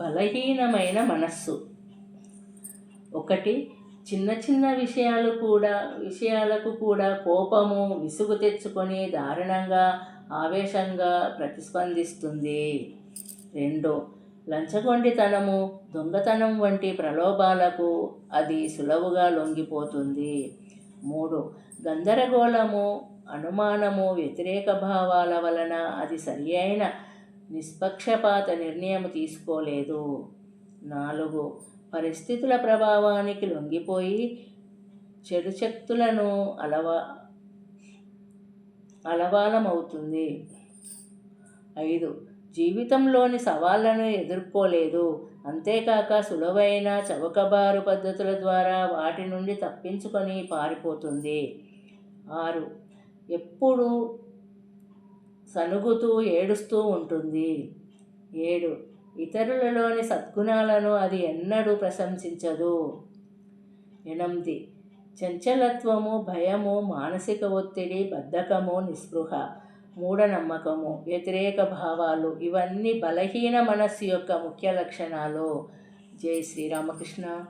బలహీనమైన మనస్సు. ఒకటి చిన్న చిన్న విషయాలు కూడా విషయాలకు కూడా కోపము విసుగు తెచ్చుకొని దారుణంగా ఆవేశంగా ప్రతిస్పందిస్తుంది. రెండు లంచగొండితనము దొంగతనం వంటి ప్రలోభాలకు అది సులువుగా లొంగిపోతుంది. మూడు గందరగోళము అనుమానము వ్యతిరేక భావాల వలన అది సరి అయిన నిష్పక్షపాత నిర్ణయం తీసుకోలేదు. నాలుగు. పరిస్థితుల ప్రభావానికి లొంగిపోయి చెడు శక్తులను అలవా అలవాలమవుతుంది. ఐదు. జీవితంలోని సవాళ్ళను ఎదుర్కోలేదు. అంతేకాక సులువైన చౌకబారు పద్ధతుల ద్వారా వాటి నుండి తప్పించుకొని పారిపోతుంది. ఆరు. ఎప్పుడు సణుగుతూ ఏడుస్తూ ఉంటుంది. ఏడు. ఇతరులలోని సద్గుణాలను అది ఎన్నడూ ప్రశంసించదు. ఎనిమిది. చంచలత్వము భయము మానసిక ఒత్తిడి బద్ధకము నిస్పృహ మూఢనమ్మకము వ్యతిరేక భావాలు ఇవన్నీ బలహీన మనస్సు యొక్క ముఖ్య లక్షణాలు. జై శ్రీరామకృష్ణ.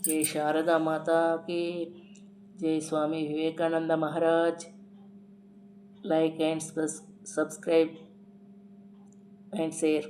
జై శారదా మాతాకి. జై Swami Vivekananda Maharaj. Like and subscribe and share